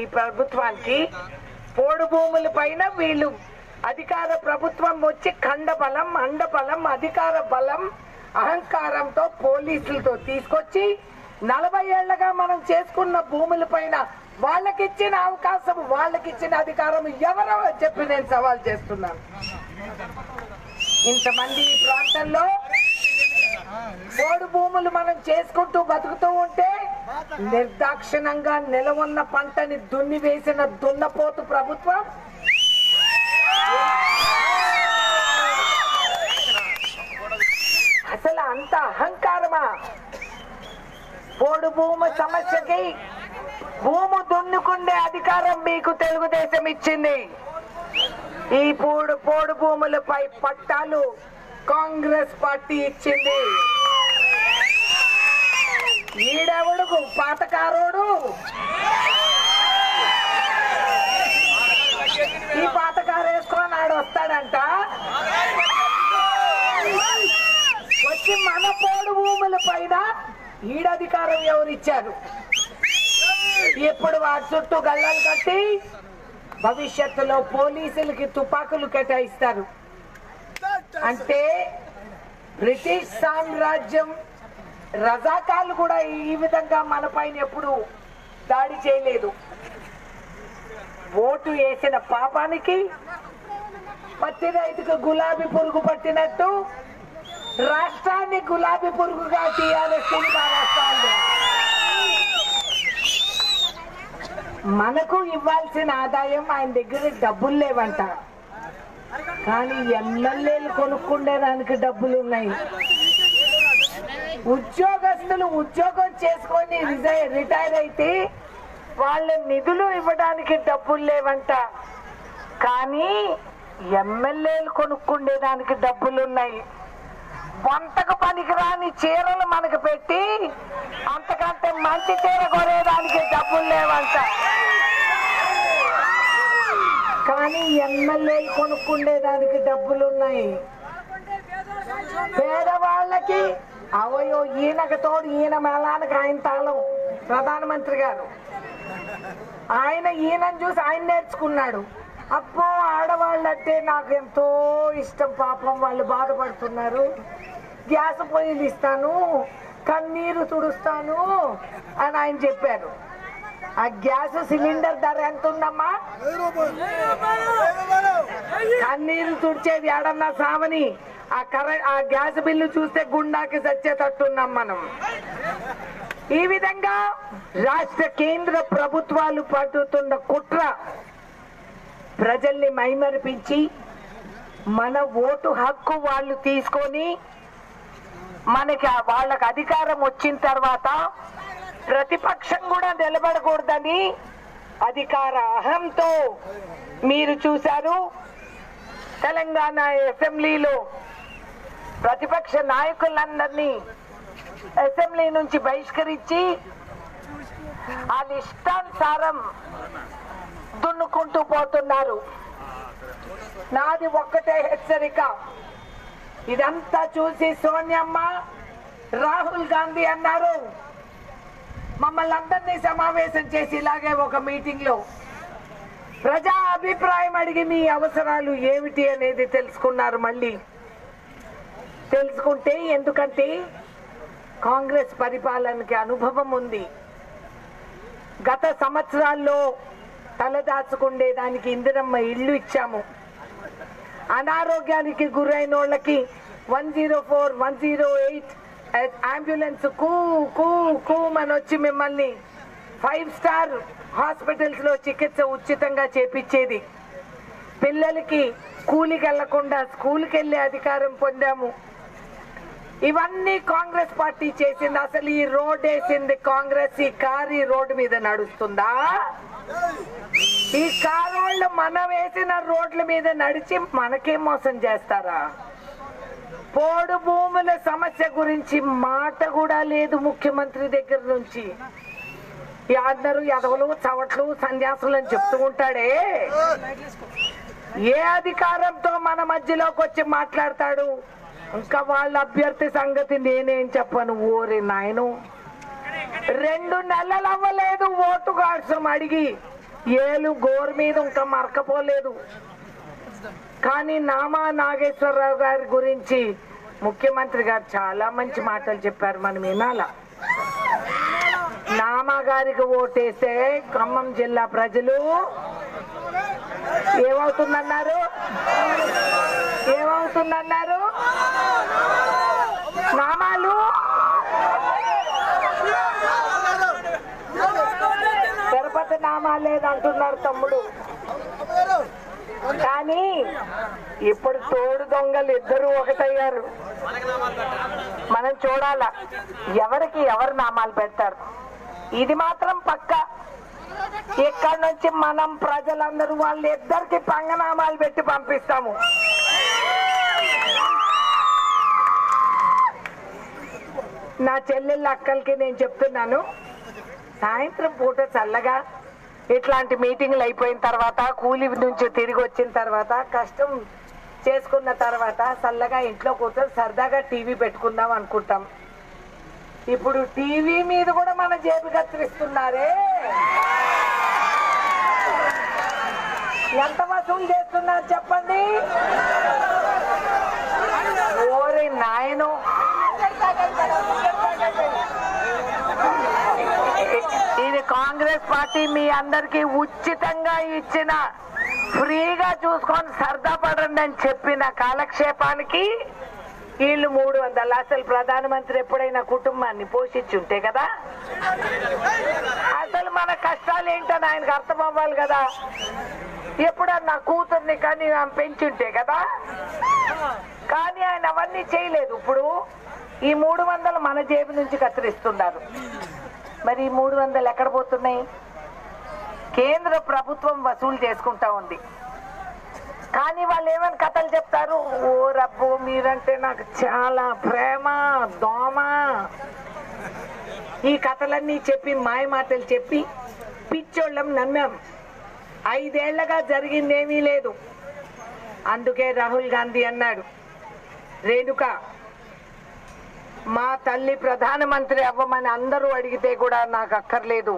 ఈ ప్రభుత్వానికి పోడు భూముల పైన వీళ్ళు అధికార ప్రభుత్వం వచ్చి ఖండబలం అండబలం అధికార బలం అహంకారంతో పోలీసులతో తీసుకొచ్చి నలభై ఏళ్ళగా మనం చేసుకున్న భూముల పైన వాళ్ళకిచ్చిన అవకాశం వాళ్ళకిచ్చిన అధికారం ఎవరో చెప్పి నేను సవాల్ చేస్తున్నాను. ఇంతమంది ఈ ప్రాంతంలో పోడు భూములు మనం చేసుకుంటూ బతుకుతూ ఉంటే నిర్దాక్షిణంగా నిలవన్న పంటని దున్ని వేసిన దున్నపోతు ప్రభుత్వం. అసలు అంత అహంకారమా? పోడు భూమి సమస్యకి భూము దున్నుకుండే అధికారం మీకు తెలుగుదేశం ఇచ్చింది. ఈ పోడు పోడు భూములపై పట్టాలు కాంగ్రెస్ పార్టీ ఇచ్చింది. ఈడెవడుకు? పాతకారోడు? ఈ పాతకారు వేసుకొని ఆడు వస్తాడంట. వచ్చి మన పోడు భూముల పైన ఈడధికారం ఎవరిచ్చారు? ఇప్పుడు వారి చుట్టూ గల్లలు కట్టి భవిష్యత్తులో పోలీసులకి తుపాకులు కేటాయిస్తారు. అంటే బ్రిటిష్ సామ్రాజ్యం రజాకాలు కూడా ఈ విధంగా మన పైన ఎప్పుడు దాడి చేయలేదు. ఓటు వేసిన పాపానికి పత్తి రైతుకు గులాబీ పురుగు పట్టినట్టు రాష్ట్రాన్ని గులాబీ పురుగుగా టీఆర్ఎస్ రాష్ట్రాలు మనకు ఇవ్వాల్సిన ఆదాయం ఆయన దగ్గర డబ్బులు లేవంట. కానీ ఎమ్మెల్యేలు కొనుక్కుండేదానికి డబ్బులు ఉన్నాయి ఉద్యోగస్తులు ఉద్యోగం చేసుకొని రిజైర్ రిటైర్ అయితే వాళ్ళ నిధులు ఇవ్వడానికి డబ్బులు లేవంట. కానీ ఎమ్మెల్యేలు కొనుక్కుండేదానికి డబ్బులు ఉన్నాయి వంటకు పనికిరాని చీరలు మనకు పెట్టి అంతకంటే మంచి చీర కొనేదానికి డబ్బులు లేవంట. కానీ ఎమ్మెల్యేలు కొనుక్కుండేదానికి డబ్బులు ఉన్నాయి పేదవాళ్ళకి అవయో ఈయనకు తోడు ఈయన మేళానికి ఆయన తాళం ప్రధానమంత్రి గారు. ఆయన ఈయనను చూసి ఆయన నేర్చుకున్నాడు. అప్పో ఆడవాళ్ళంటే నాకు ఎంతో ఇష్టం పాపం వాళ్ళు బాధపడుతున్నారు. గ్యాస్ పొయ్యిలు ఇస్తాను కన్నీరు తుడుస్తాను అని ఆయన చెప్పారు. ఆ గ్యాస్ సిలిండర్ ధర ఎంత ఉందమ్మా కన్నీరు తుడిచేది ఏడన్నా సామని ఆ కర ఆ గ్యాస్ బిల్లు చూస్తే గుండాకి సచ్చేటట్టున్నాం మనం. ఈ విధంగా రాష్ట్ర కేంద్ర ప్రభుత్వాలు పడుతున్న కుట్ర ప్రజల్ని మైమరిపించి మన ఓటు హక్కు వాళ్ళు తీసుకొని మనకి వాళ్ళకి అధికారం వచ్చిన తర్వాత ప్రతిపక్షం కూడా నిలబడకూడదని అధికార అహంతో మీరు చూశారు. తెలంగాణ అసెంబ్లీలో ప్రతిపక్ష నాయకులందరినీ అసెంబ్లీ నుంచి బహిష్కరించి వాళ్ళ ఇష్టానుసారం దున్నుకుంటూ పోతున్నారు. నాది ఒక్కటే హెచ్చరిక. ఇదంతా చూసి సోనియమ్మ రాహుల్ గాంధీ అన్నారు. మమ్మల్ని అందరినీ సమావేశం చేసి ఇలాగే ఒక మీటింగ్లో ప్రజా అభిప్రాయం అడిగి మీ అవసరాలు ఏమిటి అనేది తెలుసుకున్నారు మళ్ళీ. తెలుసుకుంటే ఎందుకంటే కాంగ్రెస్ పరిపాలనకి అనుభవం ఉంది. గత సంవత్సరాల్లో తలదాచుకుండేదానికి ఇందిరమ్మ ఇల్లు ఇచ్చాము. అనారోగ్యానికి గురైన వాళ్ళకి one zero four one zero eight ambulance కూ కూ కూమని వచ్చి మిమ్మల్ని ఫైవ్ స్టార్ హాస్పిటల్స్లో చికిత్స ఉచితంగా చేపించేది. పిల్లలకి కూలికి వెళ్ళకుండా స్కూల్కి వెళ్ళే అధికారం పొందాము. ఇవన్నీ కాంగ్రెస్ పార్టీ చేసింది. అసలు ఈ రోడ్ వేసింది కాంగ్రెస్. ఈ కారు ఈ రోడ్డు మీద నడుస్తుందా? ఈ కారోళ్ళు మనం వేసిన రోడ్ల మీద నడిచి మనకే మోసం చేస్తారా? పోడు భూముల సమస్య గురించి మాట కూడా లేదు ముఖ్యమంత్రి దగ్గర నుంచి. ఈ అందరూ ఎదవలు చవట్లు సన్యాసులు అని చెప్తూ ఉంటాడే. ఏ అధికారంతో మన మధ్యలోకి వచ్చి మాట్లాడతాడు? ఇంకా వాళ్ళ అభ్యర్థి సంగతి నేనేం చెప్పను ఓరి నాయను. రెండు నెలలు అవ్వలేదు ఓటు కోసం అడిగి ఏలు గోరు మీద ఇంకా మరకపోలేదు. కానీ నామా నాగేశ్వరరావు గారి గురించి ముఖ్యమంత్రి గారు చాలా మంచి మాటలు చెప్పారు మనం వినాల నామగారికి ఓటేస్తే ఖమ్మం జిల్లా ప్రజలు ఏమవుతుందన్నారు? ఏమవుతుందన్నారు? నామాలు? తిరుపతి నామాలేదంటున్నారు తమ్ముడు. కానీ ఇప్పుడు తోడు దొంగలు ఇద్దరు ఒకటయ్యారు. మనం చూడాల ఎవరికి ఎవరు నామాలు పెడతారు? ఇది మాత్రం పక్క. ఇక్కడ నుంచి మనం ప్రజలందరూ వాళ్ళ ఇద్దరికి పంగనామాలు పెట్టి పంపిస్తాము. నా చెల్లెళ్ళ అక్కలకి నేను చెప్తున్నాను సాయంత్రం పూట చల్లగా ఇట్లాంటి మీటింగ్లు అయిపోయిన తర్వాత కూలి నుంచి తిరిగి వచ్చిన తర్వాత కష్టం చేసుకున్న తర్వాత చల్లగా ఇంట్లో కూర్చొని సరదాగా టీవీ పెట్టుకుందాం అనుకుంటాం. ఇప్పుడు టీవీ మీద కూడా మన జేబు కత్తిరిస్తున్నారే. ఎంత వసూలు చేస్తున్నారు చెప్పండి? ఓరే నాయను. కాంగ్రెస్ పార్టీ మీ అందరికి ఉచితంగా ఇచ్చిన ఫ్రీగా చూసుకొని సరదా పడండి అని చెప్పిన కాలక్షేపానికి వీళ్ళు మూడు వందలు అసలు ప్రధానమంత్రి ఎప్పుడైనా కుటుంబాన్ని పోషించి ఉంటే కదా? అసలు మన కష్టాలు ఏంటని ఆయనకు అర్థం అవ్వాలి కదా? ఎప్పుడన్నా కూతుర్ని కానీ ఆమె పెంచుంటే కదా? కానీ ఆయన అవన్నీ చేయలేదు. ఇప్పుడు ఈ మూడు వందలు మన జేబు నుంచి కత్తిరిస్తున్నారు. మరి మూడు వందలు ఎక్కడ పోతున్నాయి? కేంద్ర ప్రభుత్వం వసూలు చేసుకుంటా ఉంది. కానీ వాళ్ళు ఏమని కథలు చెప్తారు? ఓ రబ్బు మీరంటే నాకు చాలా ప్రేమ దోమ. ఈ కథలన్నీ చెప్పి మాయ మాటలు చెప్పి పిచ్చోళ్ళం నమ్మాం. ఐదేళ్ళగా జరిగిందేమీ లేదు. అందుకే రాహుల్ గాంధీ అన్నాడు రేణుక మా తల్లి ప్రధానమంత్రి అవ్వమని అందరూ అడిగితే కూడా నాకు అక్కర్లేదు.